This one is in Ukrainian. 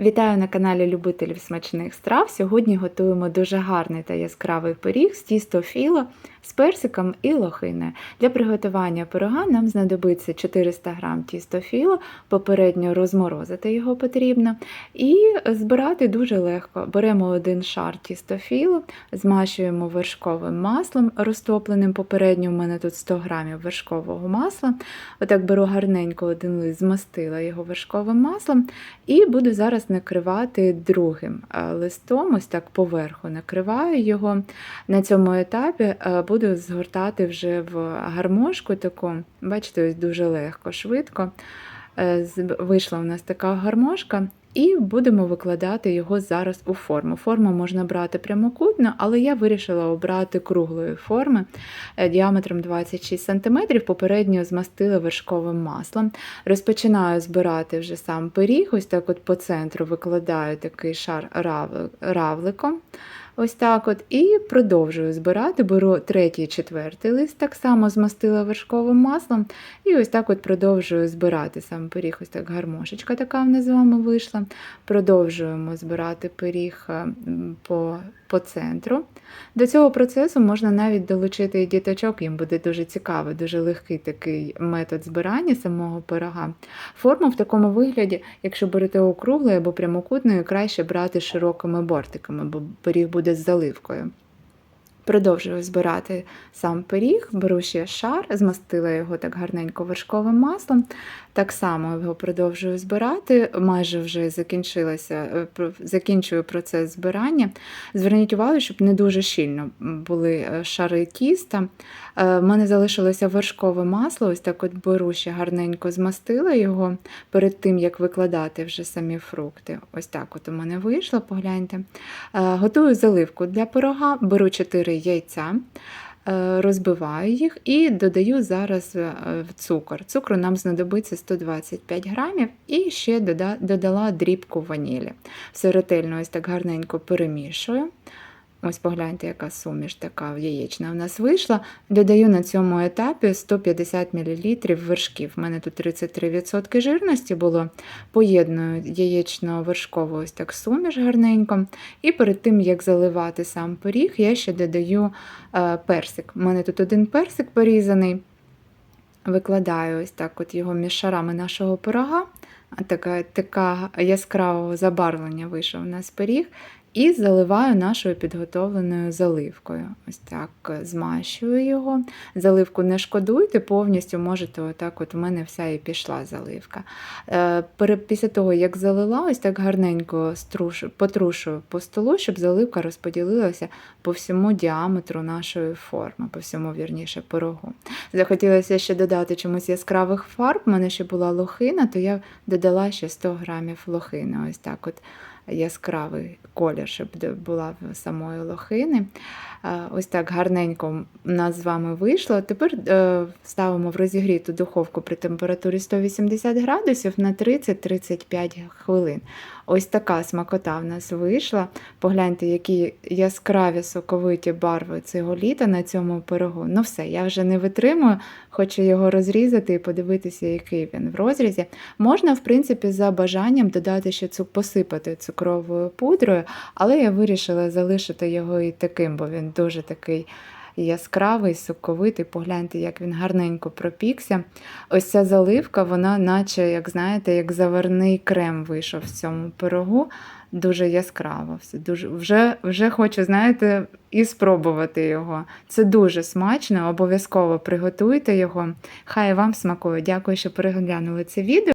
Вітаю на каналі любителів смачних страв. Сьогодні готуємо дуже гарний та яскравий пиріг з тісто філо з персиком і лохиною. Для приготування пирога нам знадобиться 400 г тісто філо, попередньо розморозити його потрібно. І збирати дуже легко. Беремо один шар тісто філо, змащуємо вершковим маслом, розтопленим попередньо. У мене тут 100 г вершкового масла. Отак беру гарненько один лист, змастила його вершковим маслом. І буду зараз накривати другим листом, ось так поверху накриваю його. На цьому етапі буду згортати вже в гармошку таку. Бачите, ось дуже легко, швидко. Е, Вийшла у нас така гармошка, і будемо викладати його зараз у форму. Форму можна брати прямокутно, але я вирішила обрати круглої форми е, діаметром 26 см, попередньо змастила вершковим маслом. Розпочинаю збирати вже сам пиріг, ось так от по центру викладаю такий шар равли- равликом. Ось так от, і продовжую збирати, беру третій четвертий лист, так само змастила вершковим маслом, і ось так от продовжую збирати сам пиріг. Ось так гармошечка така в нас з вами вийшла. Продовжуємо збирати пиріг по, по центру. До цього процесу можна навіть долучити і діточок, їм буде дуже цікаво, дуже легкий такий метод збирання самого пирога. Форму в такому вигляді, якщо берете округлою або прямокутною, краще брати широкими бортиками, бо пиріг буде з заливкою. Продовжую збирати сам пиріг, беру ще шар, змастила його так гарненько вершковим маслом. Так само його продовжую збирати. Майже вже закінчилося, е, закінчую процес збирання. Зверніть увагу, щоб не дуже щільно були е, шари тіста. Е, В мене залишилося вершкове масло, ось так от беру ще гарненько змастила його перед тим, як викладати вже самі фрукти. Ось так от у мене вийшло, погляньте. Готую заливку для пирога, беру 4 яйця, е, розбиваю їх і додаю зараз е, в цукор. Цукру нам знадобиться 125 грамів і ще додала дрібку ванілі. Все ретельно ось так гарненько перемішую. Ось погляньте, яка суміш така яєчна у нас вийшла. Додаю на цьому етапі 150 мл вершків. У мене тут 33% жирності було. Поєдную яєчно-вершкову ось так суміш гарненько. І перед тим, як заливати сам пиріг, я ще додаю е, персик. У мене тут один персик порізаний. Викладаю ось так от його між шарами нашого пирога. Така, така яскравого забарвлення вийшов у нас пиріг. І заливаю нашою підготовленою заливкою. Ось так е, змащую його. Заливку не шкодуйте, повністю можете, отак, от у мене вся і пішла заливка. Е, Після того, як залила, ось так гарненько струшу, потрушую по столу, щоб заливка розподілилася по всьому діаметру нашої форми, по всьому вірніше пирогу. Захотілося ще додати чомусь яскравих фарб. У мене ще була лохина, то я додала ще 100 грамів лохини. Ось так от яскравий колір, щоб була в самої лохини. Ось так гарненько у нас з вами вийшло. Тепер е, ставимо в розігріту духовку при температурі 180 градусів на 30-35 хвилин. Ось така смакота в нас вийшла. Погляньте, які яскраві соковиті барви цього літа на цьому пирогу. Ну все, я вже не витримую, хочу його розрізати і подивитися, який він в розрізі. Можна, в принципі, за бажанням додати ще цу посипати цукровою пудрою, але я вирішила залишити його і таким, бо він дуже такий. Яскравий, соковитий, погляньте, як він гарненько пропікся. Ось ця заливка, вона, наче, як знаєте, як заварний крем вийшов в цьому пирогу. Дуже яскраво. Все дуже вже, вже хочу, знаєте, і спробувати його. Це дуже смачно, обов'язково приготуйте його. Хай вам смакує. Дякую, що переглянули це відео.